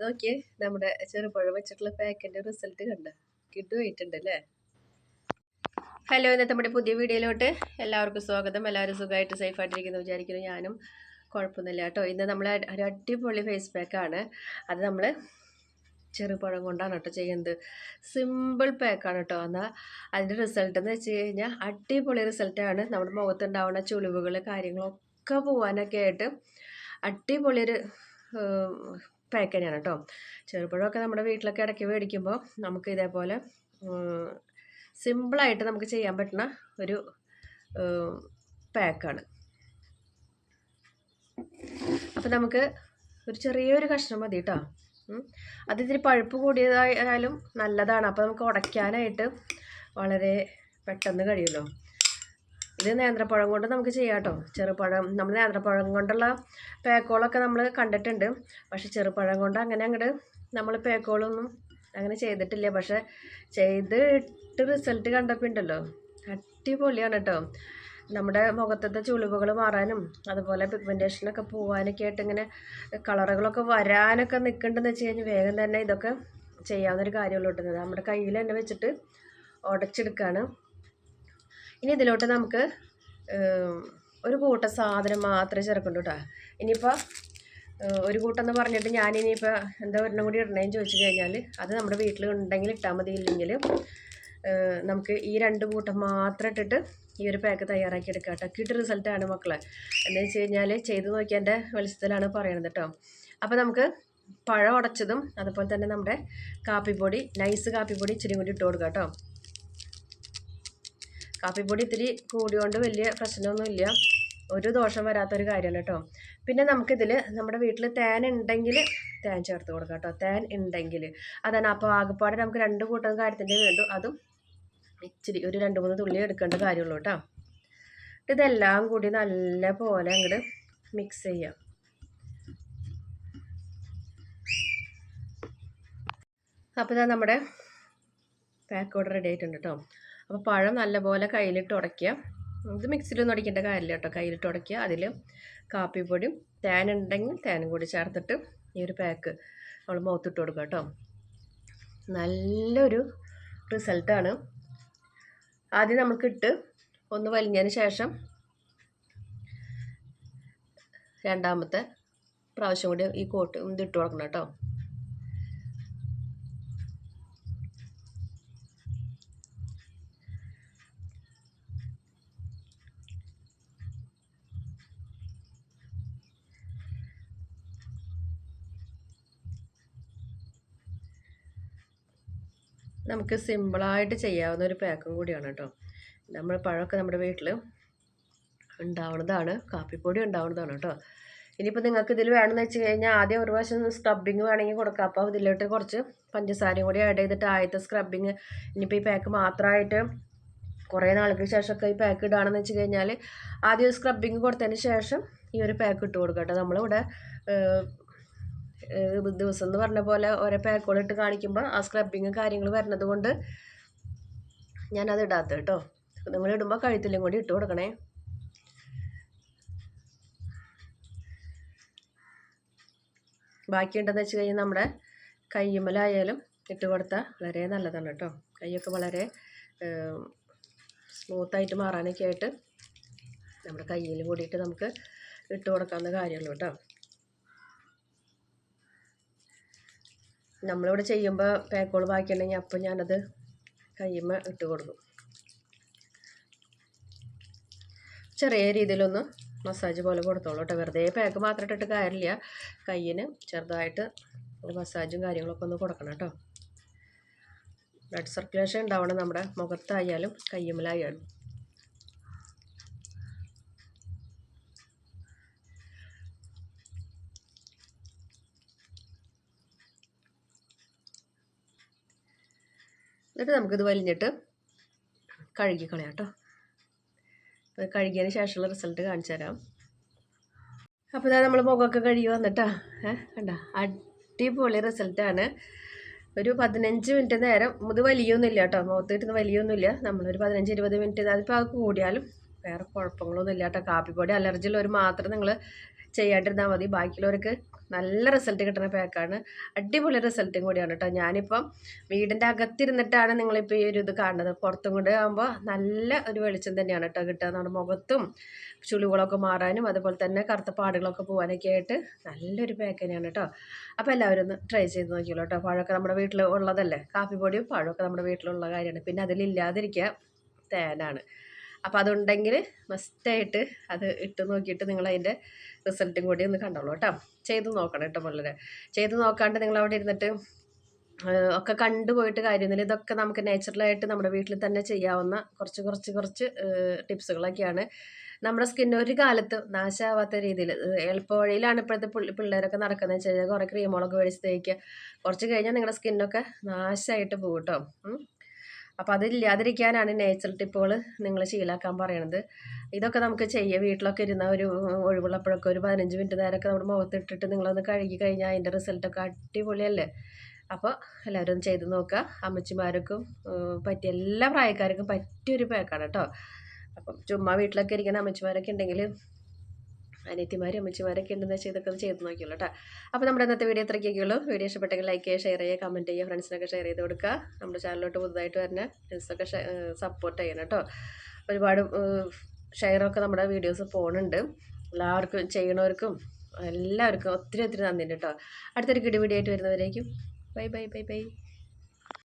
നോക്കിയേ നമ്മുടെ ചെറുപഴം വെച്ചിട്ടുള്ള പാക്കിന്റെ റിസൾട്ട് കണ്ട. കിട്ടുമായിട്ടുണ്ട് അല്ലേ ഹലോ ഇന്നത്തെ നമ്മുടെ പുതിയ വീഡിയോയിലോട്ട് എല്ലാവർക്കും സ്വാഗതം. എല്ലാവരും സുഖമായിട്ട് സേഫായിട്ടിരിക്കുന്നു വിചാരിക്കുന്നു ഞാനും. കുഴപ്പമൊന്നുമില്ല കേട്ടോ. ഇന്ന് നമ്മൾ ഒരു അടിപൊളി ഫേസ് പാക്കാണ് അത് നമ്മൾ ചെറുപഴം കൊണ്ടാണ് കേട്ടോ ചെയ്യുന്നത്. സിമ്പിൾ പാക്കാണ് കേട്ടോ. എന്നാൽ അതിന്റെ റിസൾട്ട് എന്ന് വെച്ച് കഴിഞ്ഞാൽ അടിപൊളി റിസൾട്ടാണ് നമ്മുടെ മുഖത്തുണ്ടാവുന്ന ചുളിവുകൾ കാര്യങ്ങളൊക്കെ പോകാനൊക്കെ ആയിട്ട് അടിപൊളി ഒരു പാക്ക് തന്നെയാണ് കേട്ടോ. ചെറുപഴമൊക്കെ നമ്മുടെ വീട്ടിലൊക്കെ ഇടയ്ക്ക് മേടിക്കുമ്പോൾ നമുക്ക് ഇതേപോലെ സിമ്പിളായിട്ട് നമുക്ക് ചെയ്യാൻ പറ്റുന്ന ഒരു പാക്കാണ്. അപ്പം നമുക്ക് ഒരു ചെറിയൊരു കഷ്ണം മതി കേട്ടോ. അത് ഇത്തിരി പഴുപ്പ് കൂടിയതായാലും നല്ലതാണ്. അപ്പോൾ നമുക്ക് ഉടയ്ക്കാനായിട്ട് വളരെ പെട്ടെന്ന് കഴിയുമല്ലോ. ഇത് നേന്ത്രപ്പഴം കൊണ്ട് നമുക്ക് ചെയ്യാം കേട്ടോ ചെറുപഴം നമ്മൾ നേന്ത്രപ്പഴം കൊണ്ടുള്ള പേക്കോളൊക്കെ നമ്മൾ കണ്ടിട്ടുണ്ട്. പക്ഷെ ചെറുപഴം കൊണ്ട് അങ്ങനെ അങ്ങോട്ട് നമ്മൾ പേക്കോളൊന്നും അങ്ങനെ ചെയ്തിട്ടില്ല. പക്ഷെ ചെയ്തിട്ട് റിസൾട്ട് കണ്ടപ്പോൾ ഉണ്ടല്ലോ അടിപൊളിയാണ് കേട്ടോ നമ്മുടെ മുഖത്തത്തെ ചുളിവുകൾ മാറാനും അതുപോലെ പിഗ്മെന്റേഷനൊക്കെ പോകാനൊക്കെ ആയിട്ട് ഇങ്ങനെ കളറുകളൊക്കെ വരാനൊക്കെ നിൽക്കുന്നുണ്ടെന്ന് വെച്ച് കഴിഞ്ഞാൽ വേഗം തന്നെ ഇതൊക്കെ ചെയ്യാവുന്നൊരു കാര്യമുള്ളൂ കേട്ടോ നമ്മുടെ കയ്യിൽ തന്നെ വെച്ചിട്ട് ഉടച്ചെടുക്കുകയാണ് ഇനി ഇതിലോട്ട് നമുക്ക് ഒരു കൂട്ട സാധനം മാത്രമേ ചേർക്കുള്ളൂ കേട്ടോ ഇനിയിപ്പോൾ ഒരു കൂട്ടം എന്ന് പറഞ്ഞിട്ട് ഞാനിനിയിപ്പോൾ എന്താ ഒരെണ്ണം കൂടി ഇടണേന്ന് ചോദിച്ചു കഴിഞ്ഞാൽ അത് നമ്മുടെ വീട്ടിൽ ഉണ്ടെങ്കിൽ ഇട്ടാൽ മതി. ഇല്ലെങ്കിൽ നമുക്ക് ഈ രണ്ട് കൂട്ടം മാത്രം ഇട്ടിട്ട് ഈ ഒരു പാക്ക് തയ്യാറാക്കി എടുക്കാം കേട്ടോ കിട്ടിയ റിസൾട്ടാണ് മക്കളെ. എന്താണെന്ന് വെച്ച് കഴിഞ്ഞാൽ ചെയ്ത് നോക്കിയതിന്റെ വെളിച്ചത്തിലാണ് പറയണത് കേട്ടോ അപ്പോൾ നമുക്ക് പഴം ഉടച്ചതും അതുപോലെ തന്നെ നമ്മുടെ കാപ്പിപ്പൊടി നൈസ് കാപ്പിപ്പൊടി ഇച്ചിരി കൂടി ഇട്ട് കൊടുക്കാം കേട്ടോ കാപ്പിപ്പൊടി ഇത്തിരി കൂടിയോണ്ട് വലിയ പ്രശ്നമൊന്നുമില്ല. ഒരു ദോഷം വരാത്തൊരു കാര്യമാണ് കേട്ടോ പിന്നെ നമുക്കിതിൽ നമ്മുടെ വീട്ടിൽ തേൻ ഉണ്ടെങ്കിൽ തേൻ ചേർത്ത് കൊടുക്കാം കേട്ടോ തേൻ ഉണ്ടെങ്കിൽ അതാണ് അപ്പോൾ ആകെപ്പാടെ നമുക്ക് രണ്ട് കൂട്ടം കാര്യത്തിന്റെ വേണ്ടു. അതും ഇച്ചിരി ഒരു രണ്ട് മൂന്ന് തുള്ളി എടുക്കേണ്ട കാര്യമുള്ളൂ കേട്ടോ ഇതെല്ലാം കൂടി നല്ല പോലെ അങ്ങോട്ട് മിക്സ് ചെയ്യാം. അപ്പോൾ ഇതാ നമ്മുടെ പാക്ക് ഓർഡർ റെഡി ആയിട്ടുണ്ട് കേട്ടോ അപ്പോൾ പഴം നല്ലപോലെ കയ്യിലിട്ട് ഉടയ്ക്കുക. ഇത് മിക്സിയിലൊന്നും അടിക്കേണ്ട കാര്യമില്ല കേട്ടോ. കയ്യിലിട്ട് ഉടയ്ക്കുക. അതിൽ കാപ്പിപ്പൊടിയും തേൻ ഉണ്ടെങ്കിൽ തേനും കൂടി ചേർത്തിട്ട് ഈ ഒരു പാക്ക് നമ്മൾ മുഖത്തിട്ട് കൊടുക്കുക കേട്ടോ. നല്ലൊരു റിസൾട്ടാണ് ആദ്യം നമുക്കിട്ട് ഒന്ന് വലിഞ്ഞതിന് ശേഷം രണ്ടാമത്തെ പ്രാവശ്യം കൂടി ഈ കോട്ട് ഇതിട്ട് കൊടുക്കണം കേട്ടോ. നമുക്ക് സിമ്പിളായിട്ട് ചെയ്യാവുന്ന ഒരു പാക്കും കൂടിയാണ് കേട്ടോ നമ്മൾ പഴമൊക്കെ നമ്മുടെ വീട്ടിൽ ഉണ്ടാവുന്നതാണ് കാപ്പിപ്പൊടി ഉണ്ടാവുന്നതാണ് കേട്ടോ ഇനിയിപ്പോൾ നിങ്ങൾക്ക് ഇതിൽ വേണമെന്ന് വെച്ച് കഴിഞ്ഞാൽ ആദ്യം ഒരു പ്രാവശ്യം സ്ക്രബിങ് വേണമെങ്കിൽ കൊടുക്കാം. അപ്പോൾ ഇതിലോട്ട് കുറച്ച് പഞ്ചസാരയും കൂടി ആഡ് ചെയ്തിട്ട് ആദ്യത്തെ സ്ക്രബിങ് ഇനിയിപ്പോൾ ഈ പാക്ക് മാത്രമായിട്ട് കുറേ നാൾക്ക് ശേഷമൊക്കെ ഈ പാക്ക് ഇടുകയാണെന്ന് വെച്ച് കഴിഞ്ഞാൽ ആദ്യം സ്ക്രബിങ് കൊടുത്തതിന് ശേഷം ഈ ഒരു പാക്ക് ഇട്ട് കൊടുക്കാം കേട്ടോ നമ്മളിവിടെ ദിവസം എന്ന് പറഞ്ഞ പോലെ ഓരോ പാക്കോളിട്ട് കാണിക്കുമ്പോൾ ആ സ്ക്രബിങ് കാര്യങ്ങൾ വരുന്നത് കൊണ്ട് ഞാനത് ഇടാത്ത കേട്ടോ നിങ്ങൾ ഇടുമ്പോൾ കഴുത്തിലും കൂടി ഇട്ട് കൊടുക്കണേ. ബാക്കിയുണ്ടെന്ന് വെച്ച് കഴിഞ്ഞാൽ നമ്മുടെ കയ്യുമ്മലായാലും ഇട്ട് കൊടുത്താൽ വളരെ നല്ലതാണ് കേട്ടോ കൈയൊക്കെ വളരെ സ്മൂത്തായിട്ട് മാറാനൊക്കെ ആയിട്ട് നമ്മുടെ കയ്യിൽ കൂടിയിട്ട് നമുക്ക് ഇട്ട് കൊടുക്കാവുന്ന കാര്യമുള്ളൂ കേട്ടോ നമ്മളിവിടെ ചെയ്യുമ്പോൾ പേക്കോൾ ബാക്കിയുണ്ടെങ്കിൽ അപ്പം ഞാനത് കയ്യുമ്മ ഇട്ട് കൊടുക്കും. ചെറിയ രീതിയിലൊന്ന് മസാജ് പോലെ കൊടുത്തോളൂ കേട്ടോ. വെറുതെ പാക്ക് മാത്രം ഇട്ടിട്ട് കാര്യമില്ല. കയ്യിന് ചെറുതായിട്ട് ഒരു മസാജും കാര്യങ്ങളൊക്കെ ഒന്ന് കൊടുക്കണം കേട്ടോ. ബ്ലഡ് സർക്കുലേഷൻ ഉണ്ടാവണം നമ്മുടെ മുഖത്തായാലും കയ്യുമ്മലായാലും. എന്നിട്ട് നമുക്കിത് വലിഞ്ഞിട്ട് കഴുകി കളയാം കേട്ടോ. അത് കഴുകിയതിന് ശേഷമുള്ള റിസൾട്ട് കാണിച്ചു തരാം. അപ്പോൾ ഇതാ നമ്മൾ മുഖമൊക്കെ കഴുകി വന്നിട്ടാ. ഏഹ് കണ്ട? അടിപൊളി റിസൾട്ടാണ് ഒരു പതിനഞ്ച് മിനിറ്റ് നേരം ഇത് വലിയൊന്നുമില്ല കേട്ടോ. മുഖത്തിട്ട് വലിയൊന്നുമില്ല. നമ്മളൊരു പതിനഞ്ച് ഇരുപത് മിനിറ്റ് അതിപ്പോൾ അത് കൂടിയാലും വേറെ കുഴപ്പങ്ങളൊന്നും ഇല്ലാത്ത കേട്ടോ. കാപ്പിപ്പൊടി അലർജി ഉള്ളവർ മാത്രം നിങ്ങൾ ചെയ്യാണ്ടിരുന്നാൽ മതി. ബാക്കിയുള്ളവർക്ക് നല്ല റിസൾട്ട് കിട്ടുന്ന പാക്കാണ് അടിപൊളി റിസൾട്ടും കൂടിയാണ് കേട്ടോ. ഞാനിപ്പം വീടിന്റെ അകത്തിരുന്നിട്ടാണ് നിങ്ങളിപ്പോൾ ഈ ഒരു ഇത് കാണുന്നത്. പുറത്തും കൊണ്ട് ആകുമ്പോൾ നല്ല ഒരു വെളിച്ചം തന്നെയാണ് കേട്ടോ കിട്ടുക. നമ്മുടെ മുഖത്തും ചുളിവുകളൊക്കെ മാറാനും അതുപോലെ തന്നെ കറുത്ത പാടുകളൊക്കെ പോകാനൊക്കെ ആയിട്ട് നല്ലൊരു പാക്ക് തന്നെയാണ് കേട്ടോ. അപ്പോൾ എല്ലാവരും ഒന്ന് ട്രൈ ചെയ്ത് നോക്കിയുള്ളൂ കേട്ടോ. പഴമൊക്കെ നമ്മുടെ വീട്ടിൽ ഉള്ളതല്ലേ? കാപ്പിപ്പൊടിയും പഴമൊക്കെ നമ്മുടെ വീട്ടിലുള്ള കാര്യമാണ്. പിന്നെ അതിലില്ലാതിരിക്കുക തേനാണ്. അപ്പോൾ അതുണ്ടെങ്കിൽ മസ്റ്റായിട്ട് അത് ഇട്ട് നോക്കിയിട്ട് നിങ്ങൾ അതിന്റെ റിസൾട്ടും കൂടി ഒന്ന് കണ്ടോളൂ കേട്ടോ. ചെയ്ത് നോക്കണം കേട്ടോ വളരെ ചെയ്ത് നോക്കാണ്ട് നിങ്ങൾ അവിടെ ഇരുന്നിട്ട് ഒക്കെ കണ്ടുപോയിട്ട് കാര്യമൊന്നുമില്ല. ഇതൊക്കെ നമുക്ക് നാച്ചുറലായിട്ട് നമ്മുടെ വീട്ടിൽ തന്നെ ചെയ്യാവുന്ന കുറച്ച് കുറച്ച് കുറച്ച് ടിപ്സുകളൊക്കെയാണ്. നമ്മുടെ സ്കിന്ന് ഒരു കാലത്ത് നാശമാവാത്ത രീതിയിൽ എളുപ്പവഴിയിലാണ് ഇപ്പോഴത്തെ പിള്ള- പിള്ളേരൊക്കെ നടക്കുന്നത് വെച്ച് കഴിഞ്ഞാൽ കുറേ ക്രീമുകളൊക്കെ മേടിച്ച് തേക്കുക. കുറച്ച് കഴിഞ്ഞാൽ നിങ്ങളുടെ സ്കിന്നൊക്കെ നാശമായിട്ട് പോകും കേട്ടോ. അപ്പോൾ അതില്ലാതിരിക്കാനാണ് നേച്ചർ ടിപ്പുകൾ നിങ്ങൾ ശീലാക്കാൻ പറയണത്. ഇതൊക്കെ നമുക്ക് ചെയ്യാം വീട്ടിലൊക്കെ ഇരുന്ന ഒരു ഒഴിവുള്ളപ്പോഴൊക്കെ ഒരു പതിനഞ്ച് മിനിറ്റ് നേരമൊക്കെ നമ്മുടെ മുഖത്തിട്ടിട്ട് നിങ്ങളൊന്ന് കഴുകി കഴിഞ്ഞാൽ അതിന്റെ റിസൾട്ടൊക്കെ അടിപൊളിയല്ലേ? അപ്പോൾ എല്ലാവരും ചെയ്ത് നോക്കുക അമ്മച്ചിമാർക്കും പറ്റിയ എല്ലാ പ്രായക്കാർക്കും പറ്റിയൊരു പാക്കാണ് കേട്ടോ അപ്പം ചുമ്മാ വീട്ടിലൊക്കെ ഇരിക്കുന്ന അമ്മച്ചിമാരൊക്കെ ഉണ്ടെങ്കിൽ അനിയത്തിമാരും അമ്മച്ചിമാരൊക്കെ ഉണ്ടെന്ന് വെച്ചാൽ ഇതൊക്കെ ഒന്ന് ചെയ്ത് നോക്കിയുള്ളൂ കേട്ടോ അപ്പോൾ നമ്മുടെ ഇന്നത്തെ വീഡിയോ ഇത്രയ്ക്കൊക്കെ ഉള്ളൂ. വീഡിയോ ഇഷ്ടപ്പെട്ടെങ്കിൽ ലൈക്ക് ചെയ്യുക ഷെയർ ചെയ്യുക കമന്റ് ചെയ്യുക ഫ്രണ്ട്സിനൊക്കെ ഷെയർ ചെയ്ത് കൊടുക്കുക. നമ്മുടെ ചാനലിലോട്ട് പുതുതായിട്ട് വരുന്ന ഫ്രണ്ട്സൊക്കെ സപ്പോർട്ട് ചെയ്യണം കേട്ടോ ഒരുപാട് ഷെയറൊക്കെ നമ്മുടെ വീഡിയോസ് പോകുന്നുണ്ട് എല്ലാവർക്കും ചെയ്യണവർക്കും എല്ലാവർക്കും ഒത്തിരി ഒത്തിരി നന്ദിയുണ്ട് കേട്ടോ അടുത്തൊരു കിടി വീഡിയോ ആയിട്ട് വരുന്നവരേക്കും. Bye bye bye bye